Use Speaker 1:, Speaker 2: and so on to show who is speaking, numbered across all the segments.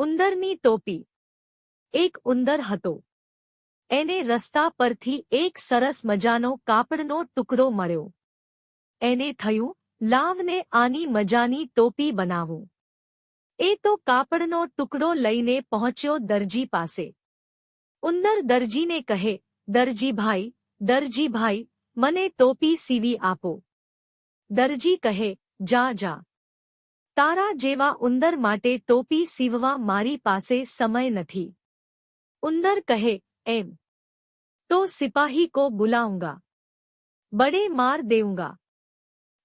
Speaker 1: ઉંદરની ટોપી. એક ઉંદર હતો. એને રસ્તા પરથી એક સરસ મજાનો કાપડનો ટુકડો મળ્યો. એને થયું, લાવને આની મજાની ટોપી બનાવું. એ તો કાપડનો ટુકડો લઈને પહોંચ્યો દરજી પાસે. ઉંદર દરજીને કહે, દરજીભાઈ દરજીભાઈ, મને ટોપી સીવી આપો. દરજી કહે, જા જા. તારા જેવા ઉંદર માટે ટોપી સીવવા મારી પાસે સમય નથી. ઉંદર કહે, એમ. તો સિપાહી કો બુલાઉંગા. બડે માર દેઉંગા.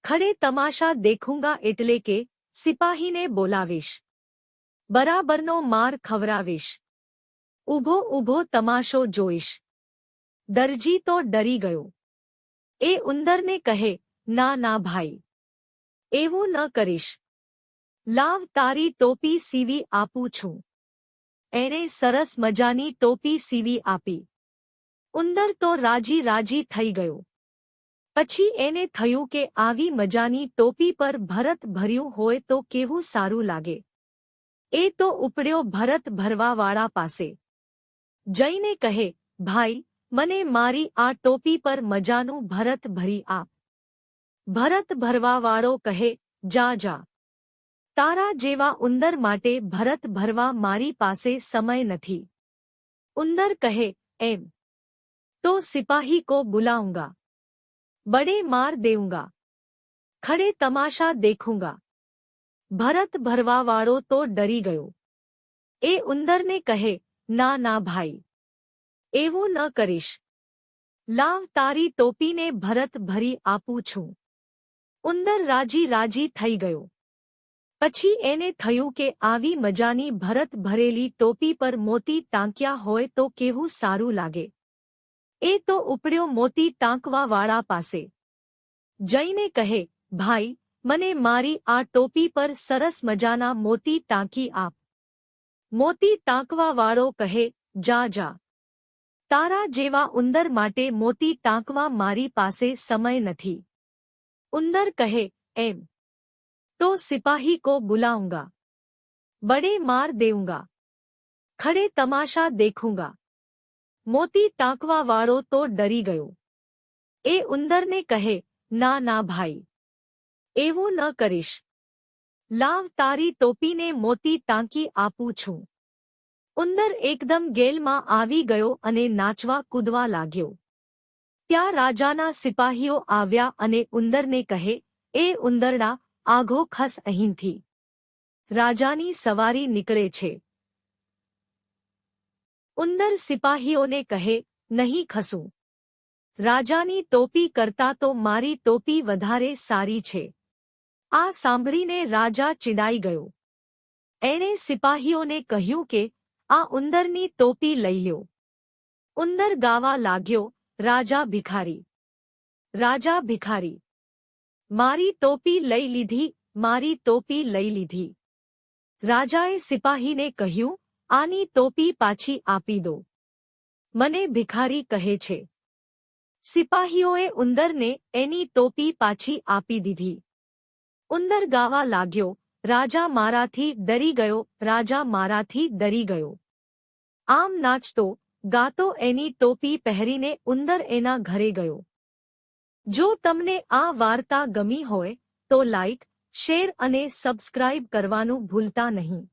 Speaker 1: ખડે તમાશા દેખુંગા એટલે કે સિપાહીને બોલાવીશ. બરાબરનો માર ખવરાવીશ ઊભો ઊભો તમાશો જોઈશ. દરજી તો ડરી ગયો. એ ઉંદરને કહે, ના ના ભાઈ. એવું ન કરીશ. લાવ તારી ટોપી સીવી આપું છું. એણે સરસ મજાની ટોપી સીવી આપી. ઉંદર તો રાજી રાજી થઈ ગયો. પછી એને થયું કે આવી મજાની ટોપી પર ભરત ભર્યું હોય તો કેવું સારું લાગે. એ તો ઉપડ્યો ભરત ભરવાવાળા પાસે. જઈને કહે, ભાઈ, મને મારી આ ટોપી પર મજાનું ભરત ભરી આપ. ભરત ભરવાવાળો કહે, જા જા. તારા જેવા ઉંદર માટે ભરત ભરવા મારી પાસે સમય નથી. ઉંદર કહે, એમ. તો સિપાહી કો બુલાઉંગા. બડે માર દેઉંગા. ખડે તમાશા દેખુંગા. ભરત ભરવાવાળો તો ડરી ગયો. એ ઉંદરને કહે, ના ના, ભાઈ. એવું ન કરીશ. લાવ તારી ટોપીને ભરત ભરી આપું છું. ઉંદર રાજી રાજી થઈ ગયો. પછી એને થયું કે આવી મજાની ભરત ભરેલી ટોપી પર મોતી ટાંક્યા હોય તો કેવું સારું લાગે. એ તો ઉપડ્યો મોતી ટાંકવાવાળા પાસે. જઈને કહે, ભાઈ, મને મારી આ ટોપી પર સરસ મજાના મોતી ટાંકી આપ. મોતી ટાંકવાવાળો કહે, જા જા. તારા જેવા ઉંદર માટે મોતી ટાંકવા મારી પાસે સમય નથી. ઉંદર કહે, એમ. तो सिपाही को बुलाऊंगा बड़े मार देऊंगा ખડે તમાશા દેખુંગા મોતી ટાંકવાવાળો તો ડરી ગયો એ ઉંદરને કહે ના ના ભાઈ એવું ન કરીશ લાવ તારી ટોપીને મોતી ટાંકી આપું છું ઉંદર એકદમ ગેલમાં આવી ગયો અને નાચવા કૂદવા લાગ્યો ત્યાં રાજાના સિપાહીઓ આવ્યા અને ઉંદરને કહે એ ઉંદરડા આઘો ખસ અહીંથી. રાજાની સવારી નીકળે છે. ઉંદર સિપાહીઓને કહે, નહીં ખસું. રાજાની ટોપી કરતા તો મારી ટોપી વધારે સારી છે. આ સાંભળીને રાજા ચીડાઈ ગયો. એણે સિપાહીઓને કહ્યું કે, આ ઉંદરની ટોપી લઈ લ્યો. ઉંદર ગાવા લાગ્યો, રાજા ભિખારી. રાજા ભિખારી. મારી ટોપી લઈ લીધી, મારી ટોપી લઈ લીધી. રાજાએ સિપાહીને કહ્યું, આની ટોપી પાછી આપી દો. મને ભિખારી કહે છે. સિપાહીઓએ ઉંદરને એની ટોપી પાછી આપી દીધી. ઉંદર ગાવા લાગ્યો, રાજા મારાથી ડરી ગયો, રાજા મારાથી ડરી ગયો. આમ નાચતો, ગાતો એની ટોપી પહેરીને ઉંદર એના ઘરે ગયો. જો તમને આ વાર્તા ગમી હોય તો લાઇક શેર અને સબસ્ક્રાઇબ કરવાનું ભૂલતા નહીં.